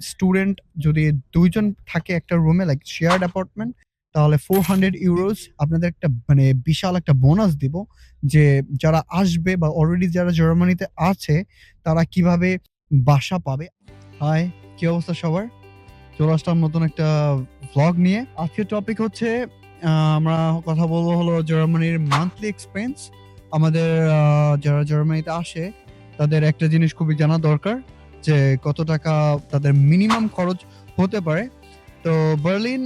Student যদি দুইজন থাকে একটা রুমে লাইক শেয়ার্ড অ্যাপার্টমেন্ট তাহলে 400 ইউরোস আপনাদের একটা মানে বিশাল একটা বোনাস দিব যে যারা আসবে বা অলরেডি যারা জার্মানিতে আছে, তারা কীভাবে বাসা পাবে। হাই কি অবস্থা সবার? চলে আসলাম নতুন একটা ভ্লগ নিয়ে। আজকের টপিক হচ্ছে আমরা কথা বলব হলো জার্মানির মান্থলি এক্সপেন্স আমাদের যারা জার্মানিতে আসে, তাদের একটা জিনিস খুবই জানা দরকার। যে কত টাকা তাদের মিনিমাম খরচ হতে পারে। তো বার্লিন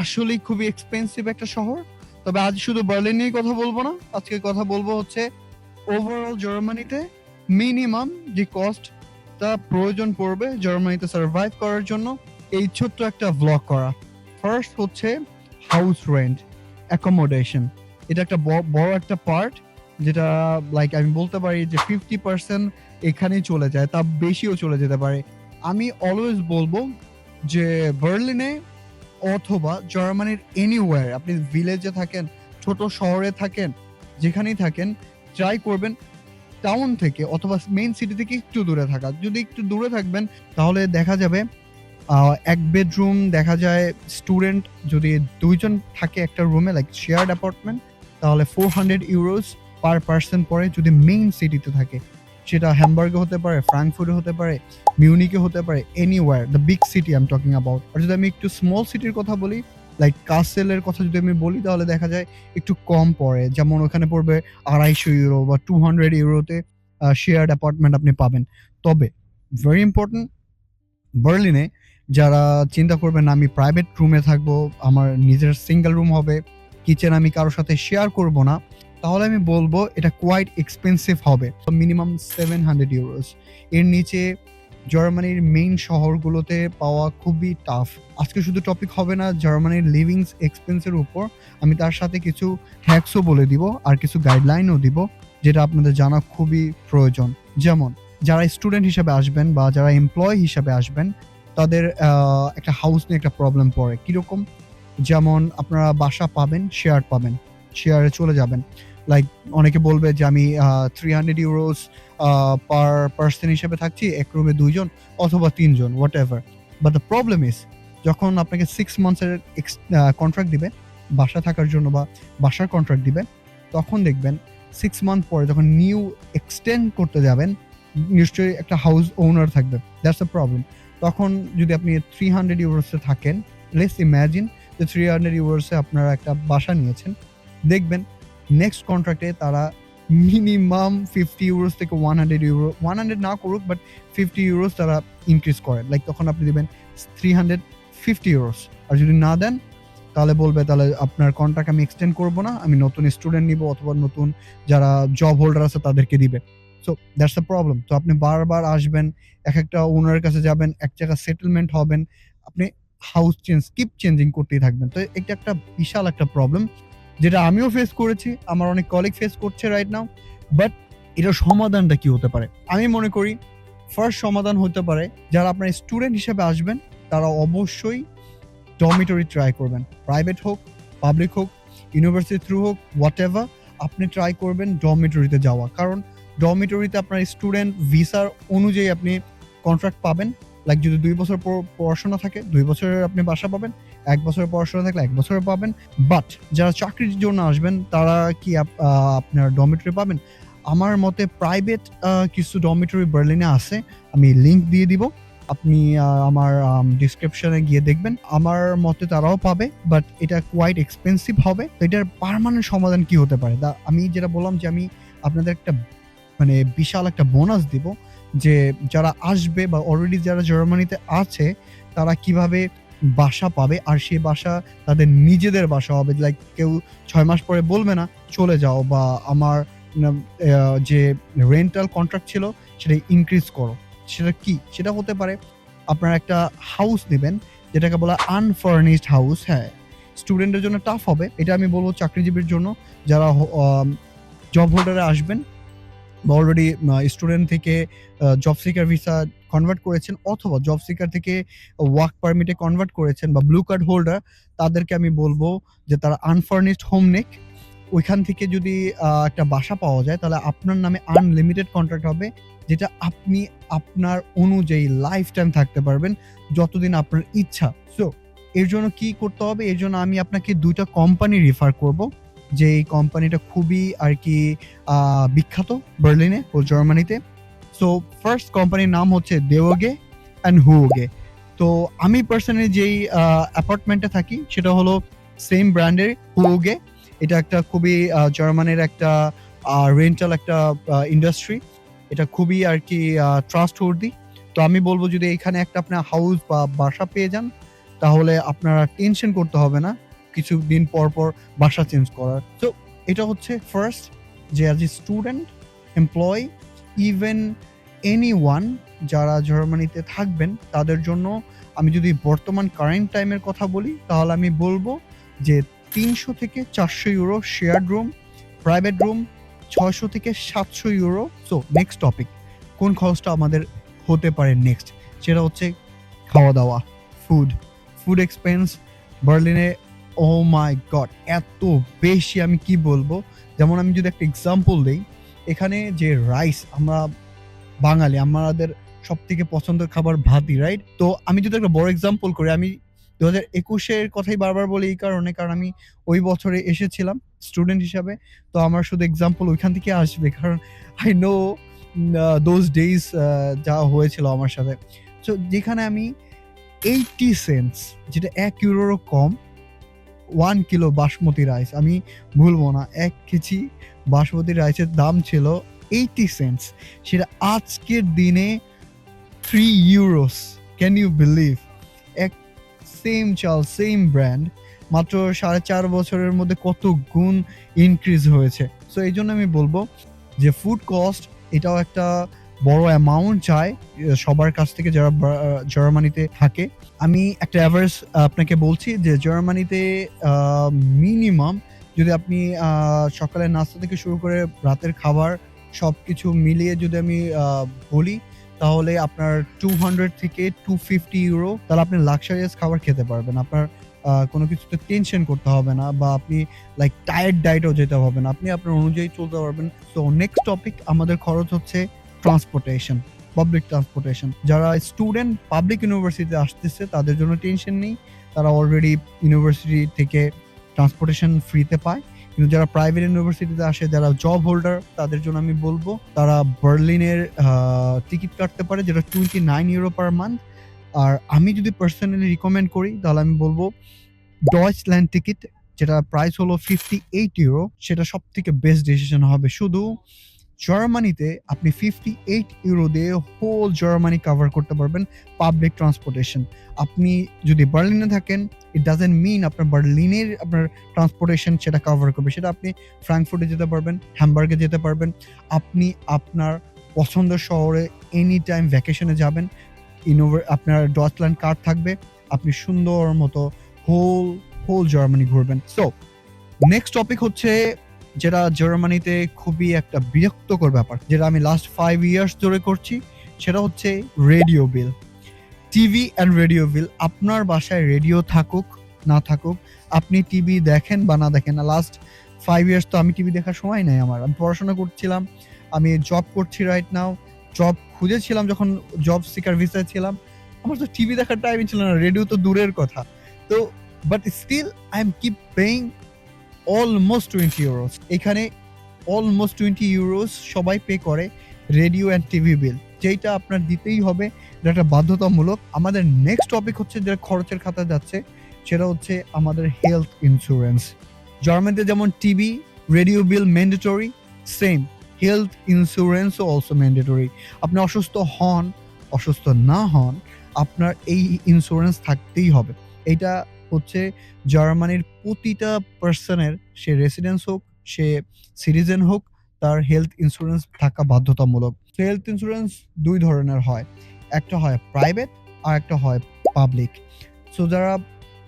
আসলে খুবই এক্সপেন্সিভ একটা শহর। তবে আজ শুধু বার্লিন নিয়ে কথা বলব না, আজকে কথা বলব হচ্ছে ওভারঅল জার্মানিতে মিনিমাম যে কস্ট তা প্রয়োজন পড়বে জার্মানিতে সার্ভাইভ করার জন্য, এই ছোট্ট একটা ব্লগ করা। ফার্স্ট হচ্ছে হাউস রেন্ট অ্যাকোমোডেশন এটা একটা বড় একটা পার্ট যেটা লাইক আমি বলতে পারি যে ফিফটি পার্সেন্ট এখানেই চলে যায়, তা বেশিও চলে যেতে পারে। আমি অলওয়েজ বলব যে বার্লিনে অথবা জার্মানির এনিওয়ার আপনি ভিলেজে থাকেন, ছোট শহরে থাকেন, যেখানেই থাকেন ট্রাই করবেন টাউন থেকে অথবা মেইন সিটি থেকে একটু দূরে থাকা। যদি একটু দূরে থাকবেন, তাহলে দেখা যাবে এক বেডরুম দেখা যায় স্টুডেন্ট যদি দুইজন থাকে একটা রুমে লাইক শেয়ার্ড অ্যাপার্টমেন্ট তাহলে four hundred euros per person পরে যদি মেইন সিটিতে থাকে, সেটা হ্যামবার্গে হতে পারে ফ্রাঙ্কফুটে হতে পারে মিউনিকে হতে পারে anywhere the big city I am talking about আর যদি আমি একটু স্মল সিটির কথা বলি লাইক কাসেলের কথা যদি আমি বলি, তাহলে দেখা যায় একটু কম পড়ে। যেমন ওখানে পড়বে আড়াইশো ইউরো বা টু হান্ড্রেড ইউরোতে শেয়ার্ড অ্যাপার্টমেন্ট আপনি পাবেন। তবে ভেরি ইম্পর্টেন্ট বার্লিনে যারা চিন্তা করবেন আমি প্রাইভেট রুমে থাকব, আমার নিজের সিঙ্গেল রুম হবে কিচেন আমি কারোর সাথে শেয়ার করব না তাহলে আমি বলব এটা কোয়াইট এক্সপেন্সিভ হবে। মিনিমাম সেভেন হান্ড্রেড ইউরোস এর নিচে জার্মানির মেইন শহরগুলোতে পাওয়া খুবই টাফ আজকে শুধু টপিক হবে না জার্মানির লিভিংস এক্সপেন্সের উপর। আমি তার সাথে কিছু হ্যাক্সও বলে দিব, আর কিছু গাইডলাইনও দিব, যেটা আপনাদের জানা খুবই প্রয়োজন। যেমন, যারা স্টুডেন্ট হিসাবে আসবেন বা যারা এমপ্লয় হিসাবে আসবেন, তাদের একটা হাউস নিয়ে একটা প্রবলেম পড়ে। কীরকম? যেমন, আপনারা বাসা পাবেন শেয়ার পাবেন শেয়ারে চলে যাবেন। লাইক অনেকে বলবে যে আমি three hundred euros per person হিসেবে থাকছি, এক রুমে দুইজন অথবা তিনজন whatever but the problem is যখন আপনাকে সিক্স মান্থসের কন্ট্রাক্ট দিবে, বাসা থাকার জন্য বা বাসার কন্ট্রাক্ট দিবে, তখন দেখবেন সিক্স মান্থ পরে যখন নিউ এক্সটেন্ড করতে যাবেন, নিশ্চয়ই একটা হাউস ওনার থাকবে। দ্যাটস দ্য প্রবলেম তখন যদি আপনি থ্রি হান্ড্রেড ইউরোসে থাকেন লেটস ইম্যাজিন যে থ্রি হান্ড্রেড ইউরোসে আপনারা একটা বাসা নিয়েছেন, দেখবেন নেক্সট কন্ট্রাক্টে তারা মিনিমাম ফিফটি ইউরোস থেকে one hundred euro one hundred না করুক বাট ফিফটি ইউরোস তারা ইনক্রিজ করেন লাইক তখন আপনি দেবেন থ্রি হান্ড্রেড ফিফটি ইউরোস আর যদি না দেন, তাহলে বলবে, তাহলে আপনার কন্ট্রাক্ট আমি এক্সটেন্ড করব না, আমি নতুন স্টুডেন্ট নিব অথবা নতুন যারা জব হোল্ডার আছে তাদেরকে দিবে। সো দ্যাটস দ্য প্রবলেম তো আপনি বারবার আসবেন, এক একটা ওনারের কাছে যাবেন, এক জায়গায় সেটেলমেন্ট হবেন, আপনি হাউস চেঞ্জ কিপ চেঞ্জিং করতেই থাকবেন। তো এটা একটা বিশাল একটা প্রবলেম যেটা আমিও ফেস করেছি, আমার অনেক কলিগ ফেস করছে রাইট নাও বাট এটার সমাধানটা কি হতে পারে? আমি মনে করি ফার্স্ট সমাধান হতে পারে যারা আপনার স্টুডেন্ট হিসেবে আসবেন, তারা অবশ্যই ডমিটরি ট্রাই করবেন। প্রাইভেট হোক পাবলিক হোক ইউনিভার্সিটি থ্রু হোক হোয়াট এভার আপনি ট্রাই করবেন ডমিটরিতে যাওয়া। কারণ ডমিটরিতে আপনার স্টুডেন্ট ভিসার অনুযায়ী আপনি কন্ট্রাক্ট পাবেন। লাইক যদি দুই বছর পড়াশোনা থাকে, দুই বছরের আপনি বাসা পাবেন। এক বছরের পড়াশোনা থাকলে এক বছরের পাবেন। বাট যারা চাকরির জন্য আসবেন, তারা কি আপনার ডমিটরি পাবেন? আমার মতে প্রাইভেট কিছু ডমিটরি বার্লিনে আছে। আমি লিংক দিয়ে দিব। আপনি আমার ডিসক্রিপশনে গিয়ে দেখবেন। আমার মতে তারাও পাবে বাট এটা কোয়াইট এক্সপেন্সিভ হবে। তো এটার পার্মানেন্ট সমাধান কি হতে পারে? আমি যেটা বললাম যে আমি আপনাদের একটা মানে বিশাল একটা বোনাস দিব যে যারা আসবে বা অলরেডি যারা জার্মানিতে আছে, তারা কীভাবে বাসা পাবে আর সেই বাসা তাদের নিজেদের বাসা হবে। লাইক কেউ ছয় মাস পরে বলবে না, চলে যাও বা আমার যে রেন্টাল কন্ট্রাক্ট ছিল, সেটা ইনক্রিজ করো। সেটা কি? সেটা হতে পারে আপনার একটা হাউস নেবেন, যেটাকে বলা আনফার্নিশড হাউস হ্যাঁ। স্টুডেন্টের জন্য টাফ হবে, এটা আমি বলব চাকরিজীবীর জন্য। যারা জব হোল্ডারে আসবেন, বা অলরেডি স্টুডেন্ট থেকে জব সিকার ভিসা কনভার্ট করেছেন অথবা জব সিকার থেকে ওয়ার্ক পারমিটে কনভার্ট করেছেন বা ব্লু কার্ড হোল্ডার তাদেরকে আমি বলব যে তারা আনফার্নিশড হোম নেক। ওইখান থেকে যদি একটা বাসা পাওয়া যায়, তাহলে আপনার নামে আনলিমিটেড কন্ট্রাক্ট হবে, যেটা আপনি আপনার অনুযায়ী লাইফ টাইম থাকতে পারবেন, যতদিন আপনার ইচ্ছা। সো এর জন্য কি করতে হবে? এর জন্য আমি আপনাকে দুইটা কোম্পানি রেফার করব, যে এই কোম্পানিটা খুবই আর কি বিখ্যাত বার্লিনে ও জার্মানিতে সো ফার্স্ট কোম্পানির নাম হচ্ছে দেওগে অ্যান্ড হুওগে তো আমি পার্সোনালি যেই অ্যাপার্টমেন্টে থাকি, সেটা হলো সেম ব্র্যান্ডের হুওগে এটা একটা খুবই জার্মানির একটা রেন্টাল একটা ইন্ডাস্ট্রি এটা খুবই আর কি ট্রাস্ট তো আমি বলব যদি এখানে একটা আপনার হাউস বা বাসা পেয়ে যান, তাহলে আপনারা টেনশন করতে হবে না। কিছুদিন পর পর বাসা চেঞ্জ করার। তো এটা হচ্ছে ফার্স্ট যে as a student employ even anyone যারা জার্মানিতে থাকবেন, তাদের জন্য আমি যদি বর্তমান কারেন্ট টাইমের কথা বলি, তাহলে আমি বলব যে তিনশো থেকে চারশো euro share room private room ছয়শো থেকে সাতশো ইউরো সো নেক্সট টপিক কোন খরচটা আমাদের হতে পারে নেক্সট সেটা হচ্ছে খাওয়া দাওয়া ফুড ফুড এক্সপেন্স বার্লিনে ও মাই গড এত বেশি আমি কি বলব? যেমন আমি যদি একটা এক্সাম্পল দিই, এখানে যে রাইস আমরা বাঙালি, আমাদের সব থেকে পছন্দের খাবার ভাতই রাইট তো আমি যদি একটা বড় এক্সাম্পল করি, আমি দু হাজার একুশের কথাই বারবার বলি এই কারণে, কারণ আমি ওই বছরে এসেছিলাম স্টুডেন্ট হিসাবে, তো আমার শুধু এক্সাম্পল ওইখান থেকে আসবে, কারণ আই নো দোজ ডেইজ যা হয়েছিল আমার সাথে। তো যেখানে আমি এইটি সেন্টস যেটা এক ইউরোরও কম ওয়ান কিলো বাসমতি রাইস আমি ভুলবো না, এক কেজি বাসমতি রাইসের দাম ছিল এইটি সেন্টস সেটা আজকের দিনে three euros can you believe এক সেম চাল সেম ব্র্যান্ড মাত্র সাড়ে চার বছরের মধ্যে কত গুণ ইনক্রিজ হয়েছে। সো এই জন্য আমি বলব যে ফুড কস্ট এটাও একটা বড় অ্যামাউন্ট চায় সবার কাছ থেকে যারা জার্মানিতে থাকে। আমি একটা অ্যাভারেজ আপনাকে বলছি যে জার্মানিতে মিনিমাম যদি আপনি আহ, সকালের নাস্তা থেকে শুরু করে রাতের খাবার সব কিছু মিলিয়ে যদি আমি বলি, তাহলে আপনার টু হান্ড্রেড থেকে টু ফিফটি ইউরো তাহলে আপনি লাক্সারিয়াস খাবার খেতে পারবেন। আপনার কোনো কিছুতে টেনশন করতে হবে না বা আপনি লাইক টায়ার্ড ডায়েটও যেতে হবে না। আপনি আপনার অনুযায়ী চলতে পারবেন। তো নেক্সট টপিক আমাদের খরচ হচ্ছে ট্রান্সপোর্টেশন পাবলিক ট্রান্সপোর্টেশন যারা স্টুডেন্ট পাবলিক ইউনিভার্সিটিতে আসতেছে, তাদের জন্য টেনশন নেই। তারা অলরেডি ইউনিভার্সিটি থেকে ট্রান্সপোর্টেশন ফ্রিতে পায়। কিন্তু যারা প্রাইভেট ইউনিভার্সিটিতে আসে, যারা জব হোল্ডার তাদের জন্য আমি বলব, তারা বার্লিনের টিকিট কাটতে পারে, যেটা twenty nine euro per month আর আমি যদি পার্সোনালি রিকমেন্ড করি, তাহলে আমি বলব ডয়েচল্যান্ড টিকিট যেটা প্রাইস হলো ফিফটি এইট ইউরো সেটা সব থেকে বেস্ট ডিসিশন হবে। শুধু জার্মানিতে আপনি ফিফটি এইট ইউরো দিয়ে হোল জার্মানি কভার করতে পারবেন পাবলিক ট্রান্সপোর্টেশন আপনি যদি বার্লিনে থাকেন ইট ডাজেন্ট মিন আপনার বার্লিনের আপনার ট্রান্সপোর্টেশন সেটা কভার করবে। সেটা আপনি ফ্রাঙ্কফুর্টে যেতে পারবেন হ্যামবার্গে যেতে পারবেন। আপনি আপনার পছন্দের শহরে এনি টাইম ভ্যাকেশনে যাবেন ইনোভে আপনার ডচল্যান্ড কার্ড থাকবে, আপনি সুন্দর মতো হোল হোল জার্মানি ঘুরবেন। সো নেক্সট টপিক হচ্ছে যেটা জার্মানিতে খুবই একটা বিরক্তকর ব্যাপার, যেটা আমি লাস্ট ফাইভ ইয়ার্স ধরে করছি, সেটা হচ্ছে radio bill TV and radio bill আপনার বাসায় রেডিও থাকুক, না থাকুক, আপনি টিভি দেখেন বা না দেখেন, না লাস্ট ফাইভ ইয়ার্স তো আমি টিভি দেখার সময় নেই আমার। আমি পড়াশোনা করছিলাম, আমি জব করছি রাইট নাও জব খুঁজেছিলাম যখন জব সিকার ভিসায় ছিলাম, আমার তো টিভি দেখার টাইমই ছিল না রেডিও তো দূরের কথা। তো but still I am keep paying almost twenty euros এখানে অলমোস্ট টোয়েন্টি ইউরোস সবাই পে করে রেডিও অ্যান্ড টিভি বিল যেটা আপনার দিতেই হবে একটা বাধ্যতামূলক। আমাদের নেক্সট টপিক হচ্ছে যেটা খরচের খাতা যাচ্ছে, সেটা হচ্ছে আমাদের হেলথ ইন্স্যুরেন্স জার্মানিতে যেমন TV radio bill mandatory same health ইন্স্যুরেন্সও also mandatory আপনি অসুস্থ হন, অসুস্থ না হন, আপনার এই ইন্স্যুরেন্স থাকতেই হবে। এটা হচ্ছে জার্মানির প্রতিটা পার্সনের, সে রেসিডেন্স হোক, সে সিটিজেন হোক, তার হেলথ ইন্স্যুরেন্স থাকা বাধ্যতামূলক। হেলথ ইন্স্যুরেন্স দুই ধরনের হয়। একটা হয় প্রাইভেট আর একটা হয় পাবলিক সো যারা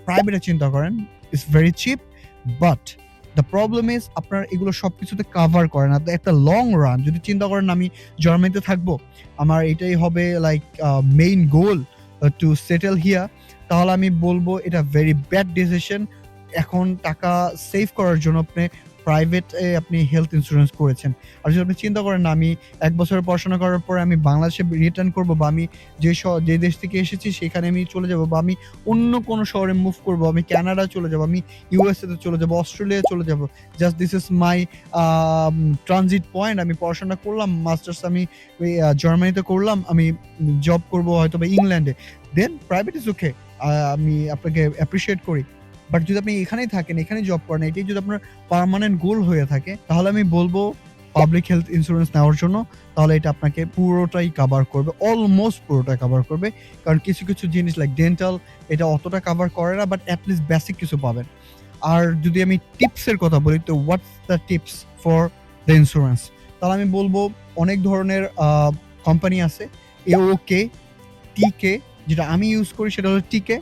প্রাইভেটে চিন্তা করেন it's very cheap but the problem is আপনার এগুলো সব কিছুতে কাভার করে না। একটা লং রান যদি চিন্তা করেন আমি জার্মানিতে থাকব, আমার এটাই হবে like main goal to settle here তাহলে আমি বলব এটা ভেরি ব্যাড ডিসিশন এখন টাকা সেভ করার জন্য আপনি প্রাইভেট আপনি হেলথ ইন্স্যুরেন্স করেছেন। আর যদি আপনি চিন্তা করেন আমি এক বছরের পড়াশোনা করার পরে আমি বাংলাদেশে রিটার্ন করব বা আমি যে যে দেশ থেকে এসেছি সেখানে আমি চলে যাব বা আমি অন্য কোনো শহরে মুভ করব, আমি কানাডা চলে যাব, আমি ইউএসএ তে চলে যাব, অস্ট্রেলিয়া চলে যাব। Just this is my transit point আমি পড়াশোনা করলাম, মাস্টার্স আমি জার্মানিতে করলাম, আমি জব করব হয়তো বা ইংল্যান্ডে। Then private is okay. আমি আপনাকে অ্যাপ্রিসিয়েট করি। বাট যদি আপনি এখানেই থাকেন, এখানেই জব করেন, এটাই যদি আপনার পার্মানেন্ট গোল হয়ে থাকে, তাহলে আমি বলব পাবলিক হেলথ ইন্স্যুরেন্স নেওয়ার জন্য। তাহলে এটা আপনাকে পুরোটাই কভার করবে। অলমোস্ট পুরোটাই কভার করবে। কারণ কিছু, কিছু জিনিস লাইক ডেন্টাল এটা অতটা কাভার করে না বাট এট লিস্ট বেসিক কিছু পাবেন। আর যদি আমি টিপস এর কথা বলি তো what's the tips for the insurance তাহলে আমি বলব অনেক ধরনের কোম্পানি আছে। AOK, TK যেটা আমি ইউজ করি সেটা হলো টিকে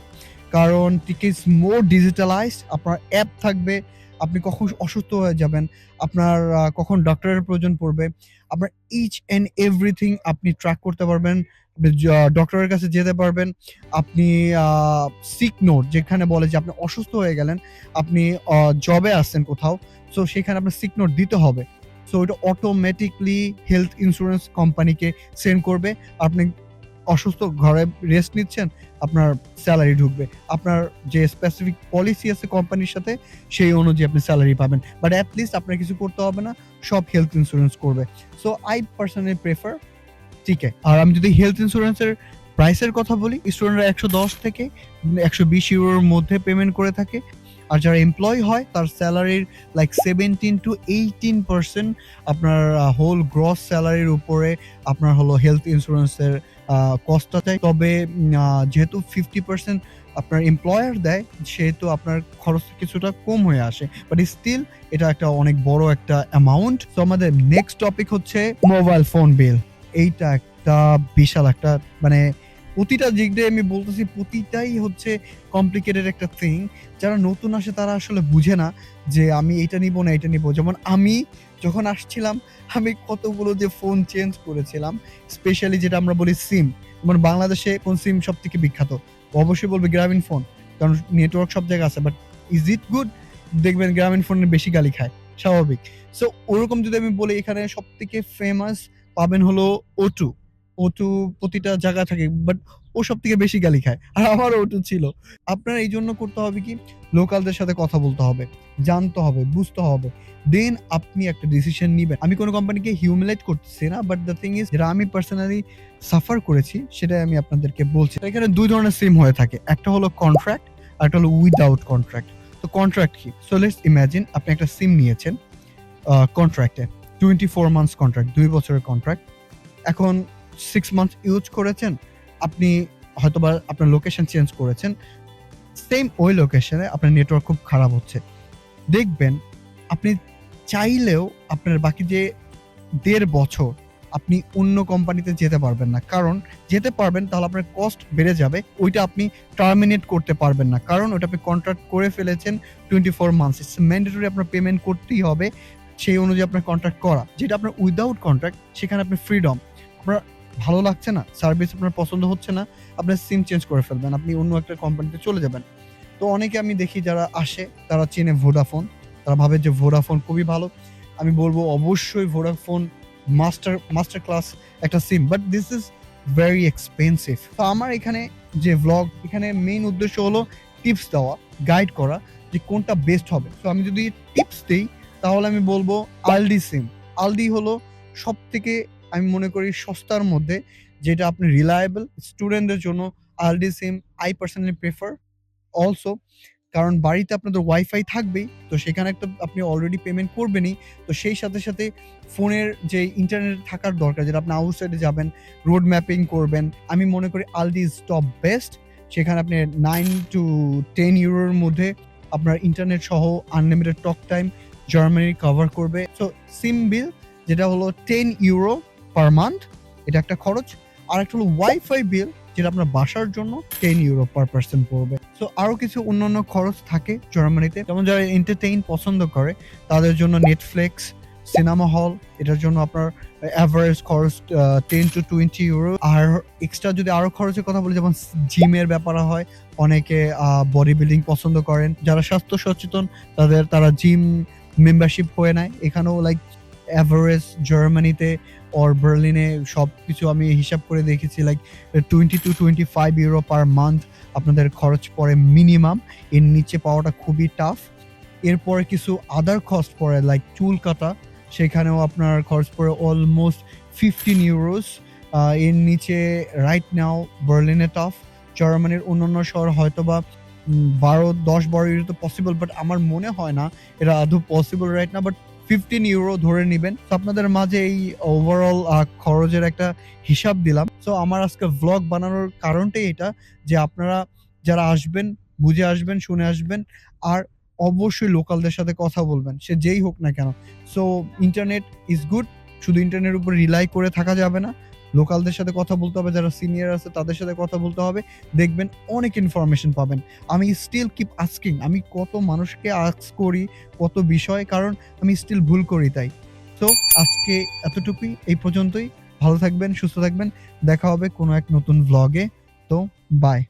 কারণ টিকে ইজ মোর ডিজিটালাইজড আপনার অ্যাপ থাকবে। আপনি কখন অসুস্থ হয়ে যাবেন, আপনার কখন ডক্টরের প্রয়োজন পড়বে। আপনার ইচ অ্যান্ড এভরিথিং আপনি ট্র্যাক করতে পারবেন। ডক্টরের কাছে যেতে পারবেন। আপনি সিক নোট যেখানে বলে যে আপনি অসুস্থ হয়ে গেলেন, আপনি জবে আসছেন কোথাও। সো সেখানে আপনার সিক নোট দিতে হবে। সো এটা অটোমেটিক্যালি হেলথ ইন্স্যুরেন্স কোম্পানিকে সেন্ড করবে। আপনি অসুস্থ ঘরে রেস্ট নিচ্ছেন, আপনার স্যালারি ঢুকবে। আপনার যে স্পেসিফিক পলিসি আছে কোম্পানির সাথে সেই অনুযায়ী আপনি স্যালারি পাবেন। বাট এট লিস্ট আপনার কিছু করতে হবে না। সব হেলথ ইন্স্যুরেন্স করবে। So I personally prefer TK। আর আমি যদি হেলথ ইন্স্যুরেন্সের প্রাইসের কথা বলি, স্টুডেন্টরা ১১০ থেকে ১২০ ইউরোর মধ্যে পেমেন্ট করে থাকে। আর যারা এমপ্লয়ি হয়, তার স্যালারির লাইক 17-18% আপনার হোল গ্রস স্যালারির উপরে আপনার হলো হেলথ ইন্স্যুরেন্সের কস্টটা দেয়। তবে যেহেতু 50% আপনার এমপ্লয়ার দেয়, সেহেতু আপনার খরচ কিছুটা কম হয়ে আসে। বাট স্টিল এটা একটা অনেক বড় একটা অ্যামাউন্ট। তো আমাদের নেক্সট টপিক হচ্ছে মোবাইল ফোন বিল। এইটা একটা বিশাল একটা মানে প্রতিটা দিক দিয়ে আমি বলতেছি, প্রতিটাই হচ্ছে কমপ্লিকেটেড একটা থিং। যারা নতুন আসে তারা আসলে বুঝে না যে আমি এটা নিবো না এটা নিবো। যেমন আমি যখন আসছিলাম, আমি কতগুলো যে ফোন চেঞ্জ করেছিলাম। স্পেশালি যেটা আমরা বলি সিম। যেমন বাংলাদেশে কোন সিম সব থেকে বিখ্যাত? অবশ্যই বলবে গ্রামীণ ফোন। কারণ নেটওয়ার্ক সব জায়গায় আছে। But is it good? দেখবেন গ্রামীণ ফোনের বেশি গালি খায়। স্বাভাবিক। সো ওরকম যদি আমি বলি, এখানে সব থেকে ফেমাস পাবেন হলো O2 O2 প্রতিটা জায়গায় থাকে। বাট ও সবথেকে বেশি গালি খায়। আর আমারও O2 ছিল। আপনার এইজন্য করতে হবে কি? লোকালদের সাথে কথা বলতে হবে, জানতে হবে, বুঝতে হবে। দেন আপনি একটা ডিসিশন নিবেন। আমি কোনো কোম্পানিকে হিউমিলেট করতেছি না। বাট দ্য থিং ইজ যেটা আমি পার্সোনালি সাফার করেছি সেটাই আমি আপনাদেরকে বলছি। এখানে দুই ধরনের সিম হয়ে থাকে। একটা হলো কন্ট্রাক্ট, আর একটা হলো উইথআউট কন্ট্রাক্ট। তো কন্ট্রাক্ট কি? সো লেটস ইমাজিন আপনি একটা সিম নিয়েছেন কন্ট্রাক্টে। 24 মান্থস কন্ট্রাক্ট, দুই বছরের কন্ট্রাক্ট। এখন 6 মান্থ ইউজ করেছেন। আপনি হয়তোবা আপনার লোকেশন চেঞ্জ করেছেন। সেম ওই লোকেশনে আপনার নেটওয়ার্ক খুব খারাপ হচ্ছে। দেখবেন, আপনি চাইলেও আপনার বাকি যে দেড় বছর আপনি অন্য কোম্পানিতে যেতে পারবেন না। কারণ যেতে পারবেন, তাহলে আপনার কস্ট বেড়ে যাবে। ওইটা আপনি টার্মিনেট করতে পারবেন না। কারণ ওটা আপনি কন্ট্রাক্ট করে ফেলেছেন 24 মান্থস। ইটস ম্যান্ডেটরি আপনার পেমেন্ট করতেই হবে। সেই অনুযায়ী আপনার কন্ট্রাক্ট করা। যেটা আপনার উইদাউট কন্ট্রাক্ট সেখানে আপনি ফ্রিডম। আপনার ভালো লাগছে না, সার্ভিস আপনার পছন্দ হচ্ছে না, আপনার সিম চেঞ্জ করে ফেলবেন। আপনি অন্য একটা কোম্পানিতে চলে যাবেন। তো অনেকে আমি দেখি যারা আসে তারা চেনে ভোডাফোন। তারা ভাবে যে ভোডাফোন খুবই ভালো। আমি বলব অবশ্যই ভোডাফোন মাস্টার মাস্টার ক্লাস একটা SIM. But this is very expensive তো আমার এখানে যে ভ্লগ এখানে মেইন উদ্দেশ্য হলো টিপস দেওয়া, গাইড করা যে কোনটা বেস্ট হবে। তো আমি যদি টিপস দিই তাহলে আমি বলব আলডি সিম। আলডি হলো সবথেকে আমি মনে করি সস্তার মধ্যে যেটা আপনি রিলায়েবল স্টুডেন্টদের জন্য Aldi SIM I personally prefer. Also কারণ বাড়িতে আপনাদের ওয়াইফাই থাকবেই। তো সেখানে একটা আপনি অলরেডি পেমেন্ট করবেনই। তো সেই সাথে, সাথে ফোনের যে ইন্টারনেট থাকার দরকার যেটা আপনি আউটসাইডে যাবেন, রোড ম্যাপিং করবেন। আমি মনে করি আলডি ইজ টপ বেস্ট। সেখানে আপনি 9-10 ইউরোর মধ্যে আপনার ইন্টারনেট সহ unlimited talk time Germany cover করবে। সো সিম বিল যেটা হলো টেন ইউরো পার মান্থ এটা একটা খরচ। আর একটা হলো ওয়াইফাই বিল যেটা আপনার বাসার জন্য টেন ইউরো পার পারসন পড়বে। সো আরও কিছু অন্যান্য খরচ থাকে জার্মানিতে। যেমন যারা এন্টারটেইন পছন্দ করে, তাদের জন্য নেটফ্লিক্স সিনেমা হল এটার জন্য আপনার এভারেজ খরচ টেন টু টোয়েন্টি ইউরো। আর এক্সট্রা যদি আরও খরচের কথা বলি, যেমন জিমের ব্যাপার হয়। অনেকে বডি বিল্ডিং পছন্দ করেন। যারা স্বাস্থ্য সচেতন, তাদের, তারা জিম মেম্বারশিপ হয়ে নেয় এখানেও লাইক এভারেজ জার্মানিতে অর বার্লিনে সব কিছু আমি হিসাব করে দেখেছি like twenty to twenty five euro per month আপনাদের খরচ পড়ে মিনিমাম এর নিচে পাওয়াটা খুবই টাফ এরপরে কিছু আদার খরচ পড়ে লাইক চুল কাটা। সেখানেও আপনার খরচ পড়ে অলমোস্ট ফিফটিন ইউরোস এর নিচে রাইট নাও বার্লিনে টাফ জার্মানির অন্যান্য শহর হয়তো বা বারো, দশ বারো ইউরো তো পসিবল বাট আমার মনে হয় না এটা আদৌ পসিবল রাইট না বাট ফিফটিন ইউরো ধরে নেবেন। তো আপনাদের মাঝে এই ওভারঅল খরচের একটা হিসাব দিলাম। সো আমার আজকে ভ্লগ বানানোর কারণটাই এটা যে আপনারা যারা আসবেন, বুঝে আসবেন, শুনে আসবেন, আর অবশ্যই লোকালদের সাথে কথা বলবেন। সে যেই হোক না কেন। সো ইন্টারনেট ইজ গুড শুধু ইন্টারনেটের উপর রিলাই করে থাকা যাবে না। লোকালদের সাথে কথা বলতে হবে, যারা সিনিয়র আছে তাদের সাথে কথা বলতে হবে। দেখবেন অনেক ইনফরমেশন পাবেন। আমি স্টিল কিপ আস্কিং আমি কত মানুষকে আস্ক করি, কত বিষয়, কারণ আমি স্টিল ভুল করি তাই। তো আজকে এতটুকুই, এই পর্যন্তই। ভালো থাকবেন, সুস্থ থাকবেন। দেখা হবে কোনো এক নতুন ব্লগে তো বাই